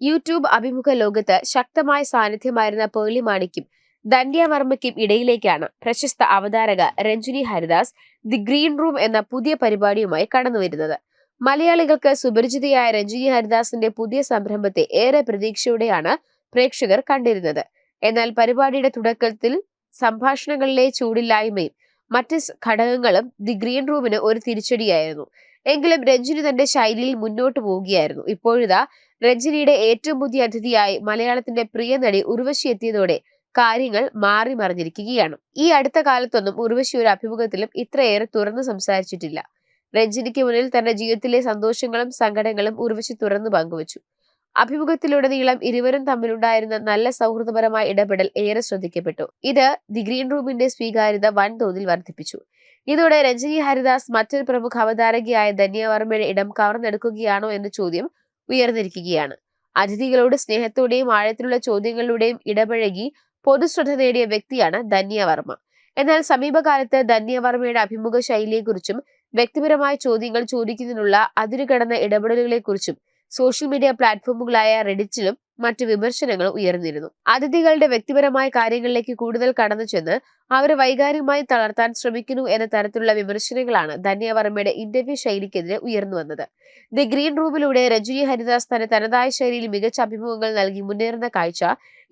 YouTube അഭിമുഖ ലോകത്ത് ശക്തമായ സാന്നിധ്യമായിരുന്ന പേളി മാണിക്കും ധന്യ വർമ്മയ്ക്കും ഇടയിലേക്കാണ് പ്രശസ്ത അവതാരക Ranjini Haridas the green room എന്ന പുതിയ പരിപാടിയുമായി കടന്നുവരുന്നത്. മലയാളികൾക്ക് സുപരിചിതയായ രഞ്ജിനി ഹരിദാസിന്റെ പുതിയ സംരംഭത്തെ ഏറെ പ്രതീക്ഷയോടെയാണ് പ്രേക്ഷകർ കണ്ടിരുന്നത്. എന്നാൽ പരിപാടിയുടെ തുടക്കത്തിൽ സംഭാഷണങ്ങളിലെ ചൂടില്ലായ്മയും മറ്റ് ഘടകങ്ങളും ദി ഗ്രീൻ റൂമിന് ഒരു തിരിച്ചടിയായിരുന്നു. എങ്കിലും രഞ്ജിനി തന്റെ ശൈലിയിൽ മുന്നോട്ട് പോവുകയായിരുന്നു. ഇപ്പോഴിതാ രഞ്ജിനിയുടെ ഏറ്റവും പുതിയ അതിഥിയായി മലയാളത്തിന്റെ പ്രിയ നടി ഉർവശി എത്തിയതോടെ കാര്യങ്ങൾ മാറി മറിഞ്ഞിരിക്കുകയാണ്. ഈ അടുത്ത കാലത്തൊന്നും ഉർവശി ഒരു അഭിമുഖത്തിലും ഇത്രയേറെ തുറന്നു സംസാരിച്ചിട്ടില്ല. രഞ്ജിനിക്ക് മുന്നിൽ തന്റെ ജീവിതത്തിലെ സന്തോഷങ്ങളും സങ്കടങ്ങളും ഉർവശി തുറന്നു പങ്കുവച്ചു. അഭിമുഖത്തിലുടനീളം ഇരുവരും തമ്മിലുണ്ടായിരുന്ന നല്ല സൗഹൃദപരമായ ഇടപെടൽ ഏറെ ശ്രദ്ധിക്കപ്പെട്ടു. ഇത് ദി ഗ്രീൻ റൂമിന്റെ സ്വീകാര്യത വൻതോതിൽ വർദ്ധിപ്പിച്ചു. ഇതോടെ രഞ്ജിനി ഹരിദാസ് മറ്റൊരു പ്രമുഖ അവതാരകയായ ധന്യ വർമ്മയുടെ ഇടം കവർന്നെടുക്കുകയാണോ എന്ന ചോദ്യം ഉയർന്നിരിക്കുകയാണ്. അതിഥികളോട് സ്നേഹത്തോടെയും ആഴത്തിലുള്ള ചോദ്യങ്ങളിലൂടെയും ഇടപഴകി പൊതുശ്രദ്ധ നേടിയ വ്യക്തിയാണ് ധന്യ വർമ്മ. എന്നാൽ സമീപകാലത്ത് ധന്യ വർമ്മയുടെ അഭിമുഖ ശൈലിയെക്കുറിച്ചും വ്യക്തിപരമായ ചോദ്യങ്ങൾ ചോദിക്കുന്നതിനുള്ള അതിരുകടന്ന ഇടപെടലുകളെക്കുറിച്ചും സോഷ്യൽ മീഡിയ പ്ലാറ്റ്ഫോമുകളായ റെഡിറ്റിലും മറ്റ് വിമർശനങ്ങൾ ഉയർന്നിരുന്നു. അതിഥികളുടെ വ്യക്തിപരമായ കാര്യങ്ങളിലേക്ക് കൂടുതൽ കടന്നു ചെന്ന് അവരെ വൈകാരികമായി തളർത്താൻ ശ്രമിക്കുന്നു എന്ന തരത്തിലുള്ള വിമർശനങ്ങളാണ് ധന്യ വർമ്മയുടെ ഇന്റർവ്യൂ ശൈലിക്കെതിരെ ഉയർന്നു വന്നത്. ദി ഗ്രീൻ റൂമിലൂടെ രജനി ഹരിദാസ് തന്റെ തനതായ ശൈലിയിൽ മികച്ച അഭിമുഖങ്ങൾ നൽകി മുന്നേറുന്ന കാഴ്ച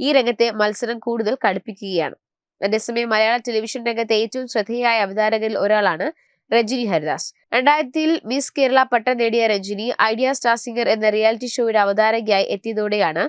ഈ രംഗത്തെ മത്സരം കൂടുതൽ കടുപ്പിക്കുകയാണ്. അതേസമയം മലയാള ടെലിവിഷൻ രംഗത്തെ ഏറ്റവും ശ്രദ്ധേയായ അവതാരകരിൽ ഒരാളാണ് രഞ്ജിനി ഹരിദാസ്. രണ്ടായിരത്തിൽ മിസ് കേരള പട്ടം നേടിയ രജനി ഐഡിയ സ്റ്റാർ സിംഗർ എന്ന റിയാലിറ്റി ഷോയുടെ അവതാരകയായി എത്തിയതോടെയാണ്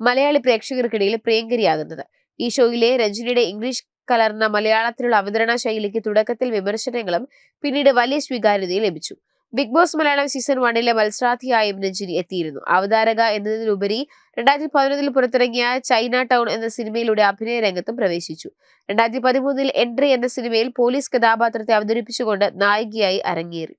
മലയാളി പ്രേക്ഷകർക്കിടയിൽ പ്രിയങ്കരിയാകുന്നത്. ഈ ഷോയിലെ രജനിയുടെ ഇംഗ്ലീഷ് കലർന്ന മലയാളത്തിലുള്ള അവതരണ ശൈലിക്ക് തുടക്കത്തിൽ വിമർശനങ്ങളും പിന്നീട് വലിയ സ്വീകാര്യതയും ലഭിച്ചു. ബിഗ് ബോസ് മലയാളം സീസൺ വണ്ണിലെ മത്സരാർത്ഥിയായും രഞ്ജിനി എത്തിയിരുന്നു. അവതാരക എന്നതിലുപരി രണ്ടായിരത്തി പതിനൊന്നിൽ പുറത്തിറങ്ങിയ ചൈന ടൗൺ എന്ന സിനിമയിലൂടെ അഭിനയ രംഗത്തും പ്രവേശിച്ചു. രണ്ടായിരത്തി പതിമൂന്നിൽ എൻട്രി എന്ന സിനിമയിൽ പോലീസ് കഥാപാത്രത്തെ അവതരിപ്പിച്ചുകൊണ്ട് നായികയായി അരങ്ങേറി.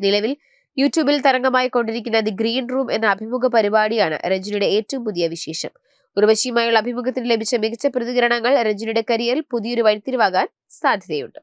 നിലവിൽ യൂട്യൂബിൽ തരംഗമായി കൊണ്ടിരിക്കുന്ന ദി ഗ്രീൻ റൂം എന്ന അഭിമുഖ പരിപാടിയാണ് രഞ്ജിനിയുടെ ഏറ്റവും പുതിയ വിശേഷം. ഉർവശിയുമായുള്ള അഭിമുഖത്തിന് ലഭിച്ച മികച്ച പ്രതികരണങ്ങൾ രഞ്ജിനിയുടെ കരിയറിൽ പുതിയൊരു വഴിത്തിരിവാകാൻ സാധ്യതയുണ്ട്.